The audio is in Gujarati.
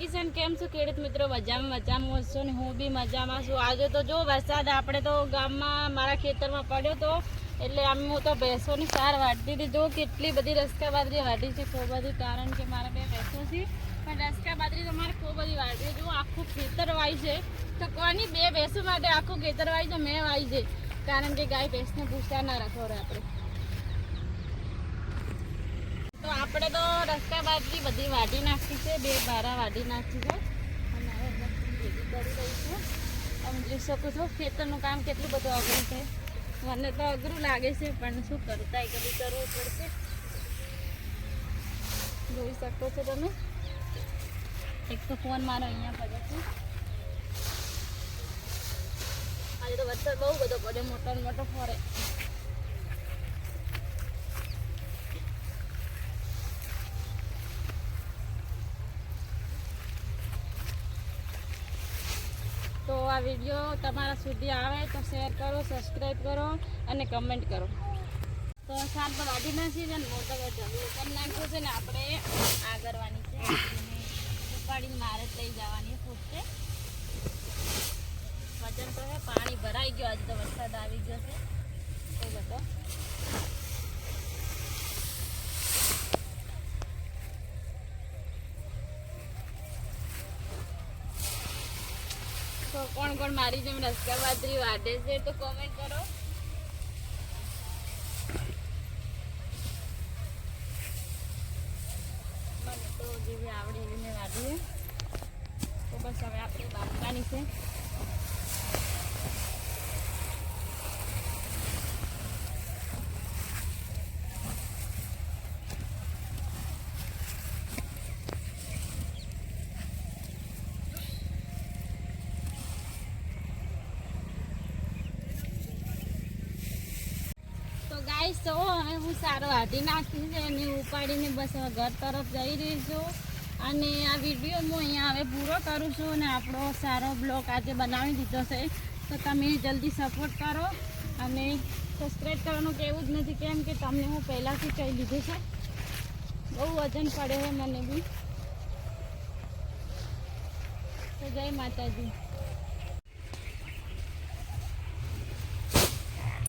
કિશન, કેમ છો? ખેડૂત મિત્રો, મજામાં મજામાં હશો ને હું બી મજામાં છું. આજે તો જો વરસાદ આપણે તો ગામમાં મારા ખેતરમાં પડ્યો તો, એટલે આમ હું તો ભેંસોની સાર વાટતી હતી. જો કેટલી બધી રસ્કા બાદરી વાટી છે ખૂબ બધી કારણ કે મારા બે ભેંસો છે. પણ રસ્કા બાદરી તો મારે ખૂબ બધી વાટી છે. જો આખું ખેતર વાય છે, તો કોની બે ભેંસો માટે આખું ખેતર વાય છે, મેં વાય છે. કારણ કે ગાય ભેંસને ભૂસા ના રાખો આપણે તો આપણે તો રસ્તા બાજરી બધી વાઢી નાખી છે, બે બારા વાઢી નાખી છે. અને હવે ભેગી કરી રહી છું તમે જોઈ શકો છો, ખેતરનું કામ કેટલું બધું અઘરું છે. મને તો અઘરું લાગે છે, પણ શું કરતા કદી કરવું પડશે. જોઈ શકો છો તમે. એક તો ફોન મારો અહીંયા પડ્યો છે. આજે તો વરસાદ બહુ બધો પડ્યો, મોટો મોટો ફરે. આ વીડિયો તમારા સુધી આવે તો શેર કરો સબસ્ક્રાઈબ કરો અને કમેન્ટ કરો. તો સાત વાટી નાખી છે ને, મોટો જમીન કરી નાખ્યો છે ને, આપણે આ કરવાની છે. ઉપાડીને મારે જ લઈ જવાની ફૂટશે. વજન તો હે, પાણી ભરાઈ ગયો, આજે તો વરસાદ આવી ગયો છે. એ બધો તો કોણ કોણ મારી જેમ રસ્તા બાજરી વાટે છે તો કોમેન્ટ કરો. મને તો જેવી આવડે એવી મેં વાટી તો બસ હવે આપણે બાંધવાની છે. ગાઈસ, તો હવે હું સારો હાથી નાખી છે એને ઉપાડીને બસ હવે ઘર તરફ જઈ રહી છું. અને આ વીડિયો હું અહીંયા હવે પૂરો કરું છું અને આપણો સારો બ્લોગ આજે બનાવી દીધો છે. તો તમે જલ્દી સપોર્ટ કરો અને સબસ્ક્રાઈબ કરવાનું કહેવું જ નથી, કેમ કે તમને હું પહેલાંથી કહી દીધું છે. બહુ વજન પડે છે મને બી. તો જય માતાજી.